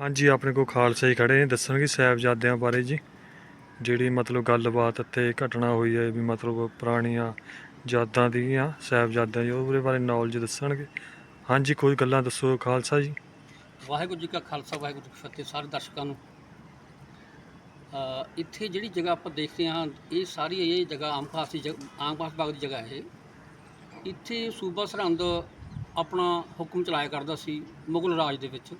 ਹਾਂਜੀ, ਆਪਣੇ ਕੋਲ ਖਾਲਸਾ ਹੀ ਖੜੇ ਨੇ। ਦੱਸਣਗੇ ਸਾਹਿਬਜ਼ਾਦਿਆਂ ਬਾਰੇ ਜੀ, ਜਿਹੜੀ ਮਤਲਬ ਗੱਲਬਾਤ ਅਤੇ ਘਟਨਾ ਹੋਈ ਹੈ, ਵੀ ਮਤਲਬ ਪੁਰਾਣੀਆਂ ਯਾਦਾਂ ਦੀਆਂ ਸਾਹਿਬਜ਼ਾਦਿਆਂ ਦੀ, ਉਹਦੇ ਬਾਰੇ ਨੌਲੇਜ ਦੱਸਣਗੇ। ਹਾਂਜੀ, ਕੋਈ ਗੱਲਾਂ ਦੱਸੋ ਖਾਲਸਾ ਜੀ। ਵਾਹਿਗੁਰੂ ਜੀ ਕਾ ਖਾਲਸਾ, ਵਾਹਿਗੁਰੂ ਜੀ ਕੀ ਫਤਿਹ, ਸਾਰੇ ਦਰਸ਼ਕਾਂ ਨੂੰ। ਇੱਥੇ ਜਿਹੜੀ ਜਗ੍ਹਾ ਆਪਾਂ ਦੇਖਦੇ ਹਾਂ, ਇਹ ਸਾਰੀ ਇਹ ਜਗ੍ਹਾ ਆਮ ਖਾਸ ਦੀ ਜਗ੍ਹਾ, ਆਮ ਖਾਸ ਬਾਗ ਦੀ ਜਗ੍ਹਾ ਹੈ ਇੱਥੇ ਸੂਬਾ ਸਰਹੰਦ ਆਪਣਾ ਹੁਕਮ ਚਲਾਇਆ ਕਰਦਾ ਸੀ, ਮੁਗਲ ਰਾਜ ਦੇ ਵਿੱਚ।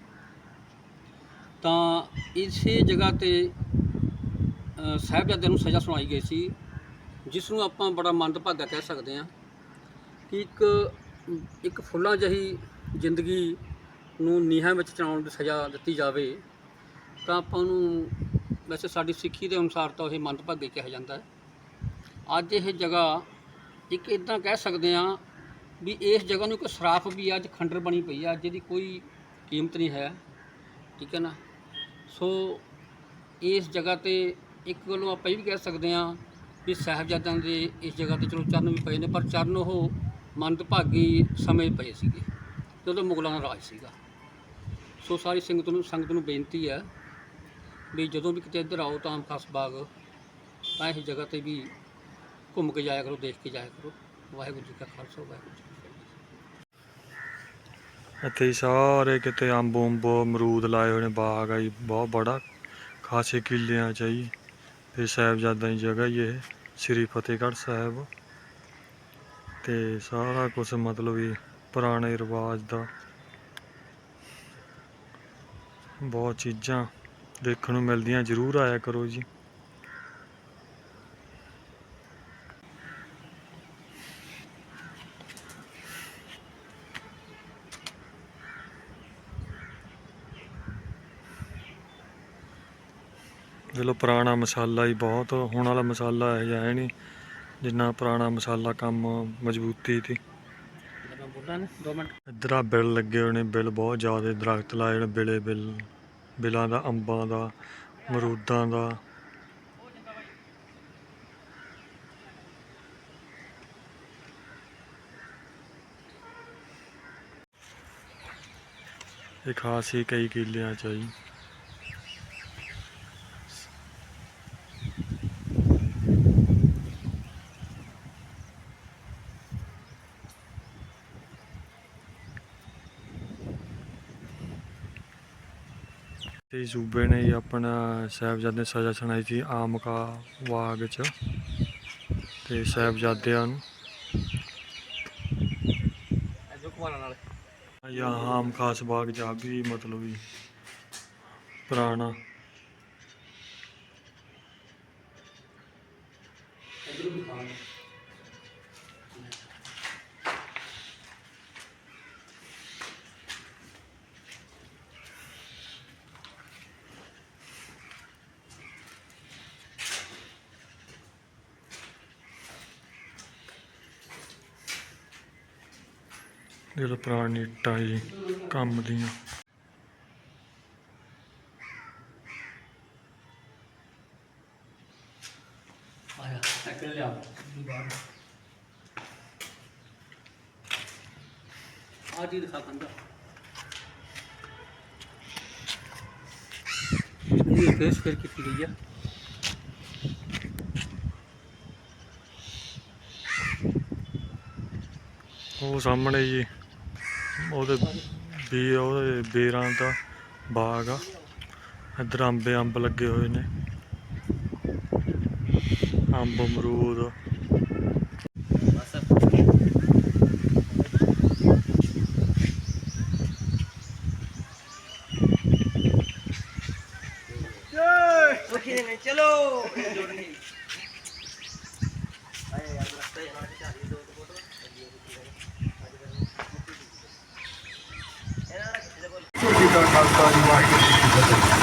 ਤਾਂ ਇਸੇ ਜਗ੍ਹਾ ਤੇ ਸਾਹਿਬਜ਼ਾਦਿਆਂ ਨੂੰ ਸਜ਼ਾ ਸੁਣਾਈ ਗਈ ਸੀ ਜਿਸ ਨੂੰ ਆਪਾਂ ਬੜਾ ਮੰਦਭਾਗਾ ਕਹਿ ਸਕਦੇ ਹਾਂ ਕਿ ਇੱਕ ਇੱਕ ਫੁੱਲਾਂ ਜਹੀ ਜ਼ਿੰਦਗੀ ਨੂੰ ਨੀਹਾਂ ਵਿੱਚ ਚੜਾਉਣ ਦੀ ਸਜ਼ਾ ਦਿੱਤੀ ਜਾਵੇ ਤਾਂ ਆਪਾਂ ਨੂੰ ਵੈਸੇ ਸਾਡੀ ਸਿੱਖੀ ਦੇ ਅਨੁਸਾਰ ਤਾਂ ਇਹ ਮੰਦਭਾਗੇ ਕਿਹਾ ਜਾਂਦਾ ਹੈ। ਅੱਜ ਇਹ ਜਗ੍ਹਾ ਇੱਕ ਇਦਾਂ ਕਹਿ ਸਕਦੇ ਹਾਂ ਵੀ ਇਸ ਜਗ੍ਹਾ ਨੂੰ ਇੱਕ ਸਰਾਫ ਵੀ ਆ, ਅੱਜ ਖੰਡਰ ਬਣੀ ਪਈ ਆ ਜਿਹਦੀ ਕੋਈ ਕੀਮਤ ਨਹੀਂ ਹੈ। ਠੀਕ ਹੈ ਨਾ? ਸੋ ਇਸ ਜਗ੍ਹਾ ਤੇ ਇੱਕ ਗੱਲੋਂ ਆਪਾਂ ਇਹ ਵੀ ਕਹਿ ਸਕਦੇ ਹਾਂ ਵੀ ਸਾਹਿਬਜ਼ਾਦਿਆਂ ਦੇ ਇਸ ਜਗ੍ਹਾ ਤੇ ਚਲੋ ਚਰਨ ਵੀ ਪਏ ਨੇ, ਪਰ ਚਰਨ ਉਹ ਮੰਦਭਾਗੀ ਸਮੇਂ ਪਏ ਸੀਗੇ, ਜਦੋਂ ਮੁਗਲਾਂ ਦਾ ਰਾਜ ਸੀਗਾ। ਸੋ ਸਾਰੀ ਸੰਗਤ ਨੂੰ ਸੰਗਤ ਨੂੰ ਬੇਨਤੀ ਹੈ ਵੀ ਜਦੋਂ ਵੀ ਕਿਤੇ ਇੱਧਰ ਆਓ ਤਾਂ ਖਾਸ ਬਾਗ, ਤਾਂ ਇਸ ਜਗ੍ਹਾ ਤੇ ਵੀ ਘੁੰਮ ਕੇ ਜਾਇਆ ਕਰੋ, ਦੇਖ ਕੇ ਜਾਇਆ ਕਰੋ। ਵਾਹਿਗੁਰੂ ਜੀ ਕਾ ਖਾਲਸਾ, ਵਾਹਿਗੁਰੂ ਜੀ ਇੱਥੇ ਹੀ ਸਾਰੇ ਕਿਤੇ ਅੰਬ ਅੰਬ ਅਮਰੂਦ ਲਾਏ ਹੋਏ ਨੇ, ਬਾਗ ਆ ਜੀ, ਬਹੁਤ ਬੜਾ। ਖਾਸੇ ਕਿੱਲਿਆਂ ਚ ਜੀ, ਤੇ ਸਾਹਿਬਜ਼ਾਦਿਆਂ ਦੀ ਜਗ੍ਹਾ ਹੀ ਇਹ, ਸ੍ਰੀ ਫਤਿਹਗੜ੍ਹ ਸਾਹਿਬ। ਤੇ ਸਾਰਾ ਕੁਝ ਮਤਲਬ ਵੀ ਪੁਰਾਣੇ ਰਿਵਾਜ ਦਾ। ਬਹੁਤ ਚੀਜ਼ਾਂ ਦੇਖਣ ਨੂੰ ਮਿਲਦੀਆਂ, ਜ਼ਰੂਰ ਆਇਆ ਕਰੋ ਜੀ। ਦੇਖ ਪੁਰਾਣਾ ਮਸਾਲਾ ਹੀ ਬਹੁਤ, ਹੁਣ ਵਾਲਾ ਮਸਾਲਾ ਇਹ ਜਿਹਾ ਹੈ ਨਹੀਂ, ਜਿੰਨਾ ਪੁਰਾਣਾ ਮਸਾਲਾ ਕੰਮ ਮਜ਼ਬੂਤੀ ਸੀ ਜਦ ਆ ਬਿੱਲ ਲੱਗੇ ਹੋਏ ਨੇ, ਬਿੱਲ ਬਹੁਤ ਜ਼ਿਆਦਾ ਦਰਖਤ ਲਾਏ ਨੇ, ਬਿਲੇ ਬਿੱਲ, ਬਿਲਾਂ ਦਾ, ਅੰਬਾਂ ਦਾ ਮਰੂਦਾਂ ਦਾ। ਇਹ ਖਾਸ ਹੀ ਕਈ ਕਿੱਲਿਆਂ ਚ ਆ ਤੇ ਸੂਬੇ ਨੇ ਆਪਣਾ ਸਾਹਿਬਜ਼ਾਦੇ ਨੂੰ ਸਜ਼ਾ ਸੁਣਾਈ ਸੀ ਆਮ ਕਾ ਬਾਗ ਚ ਤੇ ਸਾਹਿਬਜ਼ਾਦਿਆਂ ਨੂੰ। ਜਾਂ ਆਮ ਖਾਸ ਬਾਗ ਜਾ ਵੀ ਮਤਲਬ ਵੀ ਪੁਰਾਣਾ। ਇਧਰ ਵੀ ਖਾਣ ਜਿਹੜਾ ਪੁਰਾਣੀ ਇੱਟਾਂ ਜੀ ਕੰਮ ਦੀਆਂ। ਆਇਆ ਸਾਈਕਲ ਲਿਆ। ਬਾਹਰ ਆ ਜੀ ਦਿਖਾ ਕੰਦਾ ਇਹ ਫੇਸ ਫਿਰ ਕੀਤੀ ਗਈ ਆ। ਉਹ ਸਾਹਮਣੇ ਜੀ। ਉਹਦੇ ਵੀ ਉਹਦੇ ਬੇਰਾਂ ਦਾ ਬਾਗ ਆ। ਇੱਧਰ ਅੰਬੇ ਅੰਬ ਲੱਗੇ ਹੋਏ ਨੇ। ਅੰਬ ਅਮਰੂਦ। ਦਾ ਖਾਲਸਾ ਜੀ ਵਾਹਿਗੁਰੂ ਜੀ ਕੀ ਫਤਿਹ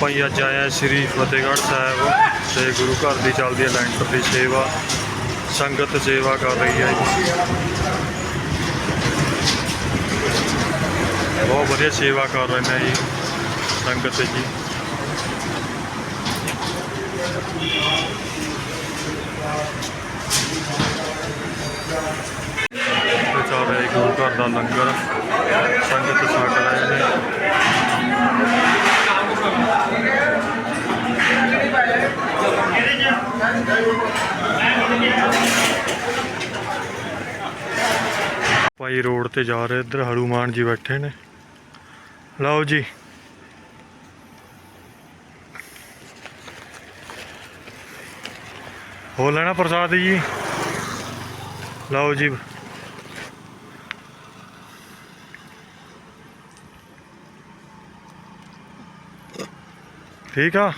ਭਾਈ, ਅੱਜ ਆਇਆ ਸ੍ਰੀ ਫਤਿਹਗੜ੍ਹ ਸਾਹਿਬ ਤੇ ਗੁਰੂ ਘਰ ਦੀ ਚੱਲਦੀ ਹੈ ਲੈਂਟਰ ਦੀ ਸੇਵਾ, ਸੰਗਤ ਸੇਵਾ ਕਰ ਰਹੀ ਹੈ ਜੀ। ਬਹੁਤ ਵਧੀਆ ਸੇਵਾ ਕਰ ਰਹੇ ਨੇ ਜੀ, ਸੰਗਤ ਜੀ। ਚੱਲ ਰਿਹਾ ਜੀ ਗੁਰੂ ਘਰ ਦਾ ਲੰਗਰ ਸੰਗਤ ਛਕ ਰਹੇ ਨੇ ਭਾਈ ਰੋਡ ਤੇ ਜਾ ਰਹੇ ਇੱਧਰ ਹਨੂਮਾਨ ਜੀ ਬੈਠੇ ਨੇ। ਲਓ ਜੀ। ਹੋ ਲੈਣਾ ਪ੍ਰਸਾਦ ਜੀ? ਲਓ ਜੀ। ਠੀਕ ਆ?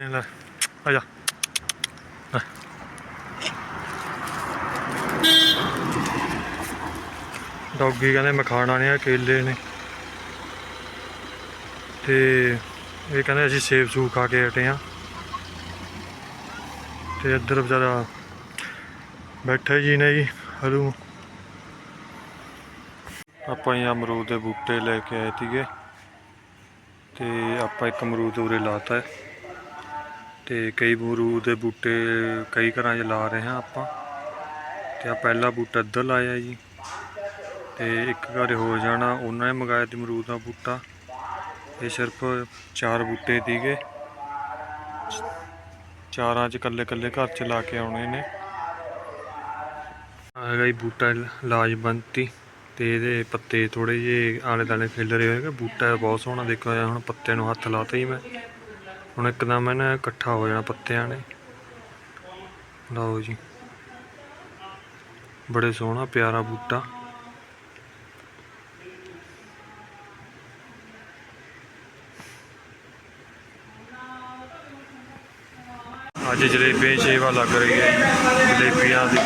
ਇਹ ਲੈ ਆ ਜਾ ਡੌਗੀ ਕਹਿੰਦੇ ਮੈਂ ਖਾਣਾ ਨਹੀਂ ਆ ਕੇਲੇ ਨੇ। ਤੇ ਇਹ ਕਹਿੰਦੇ ਅਸੀਂ ਸੇਬ ਸੂਬ ਖਾ ਕੇ ਹਟੇ ਆ। ਤੇ ਇੱਧਰ ਵਿਚਾਰਾ ਬੈਠੇ ਜੀ ਨੇ ਜੀ, ਹਲੂ। ਆਪਾਂ ਇਹ ਅਮਰੂਦ ਦੇ ਬੂਟੇ ਲੈ ਕੇ ਆਏ ਸੀਗੇ। ਤੇ ਆਪਾਂ ਇੱਕ ਅਮਰੂਦ ਉਰੇ ਲਾਤਾ। ਹੈ ਤੇ ਕਈ ਅਮਰੂਦ ਦੇ ਬੂਟੇ ਕਈ ਘਰਾਂ 'ਚ ਲਾ ਰਹੇ ਹਾਂ ਆਪਾਂ। ਤੇ ਆ ਪਹਿਲਾ ਬੂਟਾ ਇੱਧਰ ਲਾਇਆ ਜੀ। ਤੇ ਇੱਕ ਘਰ ਹੋ ਜਾਣਾ, ਉਹਨਾਂ ਨੇ ਮੰਗਾਇਆ ਤੇ ਅਮਰੂਦ ਦਾ ਬੂਟਾ। ਇਹ ਸਿਰਫ ਚਾਰ ਬੂਟੇ ਸੀਗੇ ਚਾਰਾਂ 'ਚ ਇਕੱਲੇ ਇਕੱਲੇ ਘਰ 'ਚ ਲਾ ਕੇ ਆਉਣੇ ਨੇ। ਆ ਹੈਗਾ ਜੀ ਬੂਟਾ ਲਾਜਵੰਤੀ ਤੇ ਇਹਦੇ ਪੱਤੇ ਥੋੜੇ ਜਿਹੇ ਆਲੇ ਦਾਲੇ ਖਿਲਰੇ ਰਹੇ ਕਿ ਬੂਟਾ ਬਹੁਤ ਸੋਹਣਾ ਦੇਖਿਆ ਹੋਇਆ ਹੁਣ ਪੱਤੇ ਨੂੰ ਹੱਥ ਲਾਤਾ ਹੀ ਮੈਂ। ਹੁਣ ਇੱਕਦਮ ਇਹਨਾਂ ਇਕੱਠਾ ਹੋ ਜਾਣਾ ਪੱਤਿਆਂ ਨੇ। ਲਓ ਜੀ। ਬੜੇ ਸੋਹਣਾ, ਪਿਆਰਾ ਬੂਟਾ। ਅੱਜ ਜਲੇਬੀਆਂ ਸੇਵਾ ਲੱਗ ਰਹੀ ਹੈ ਜਲੇਬੀਆਂ ਦੀ।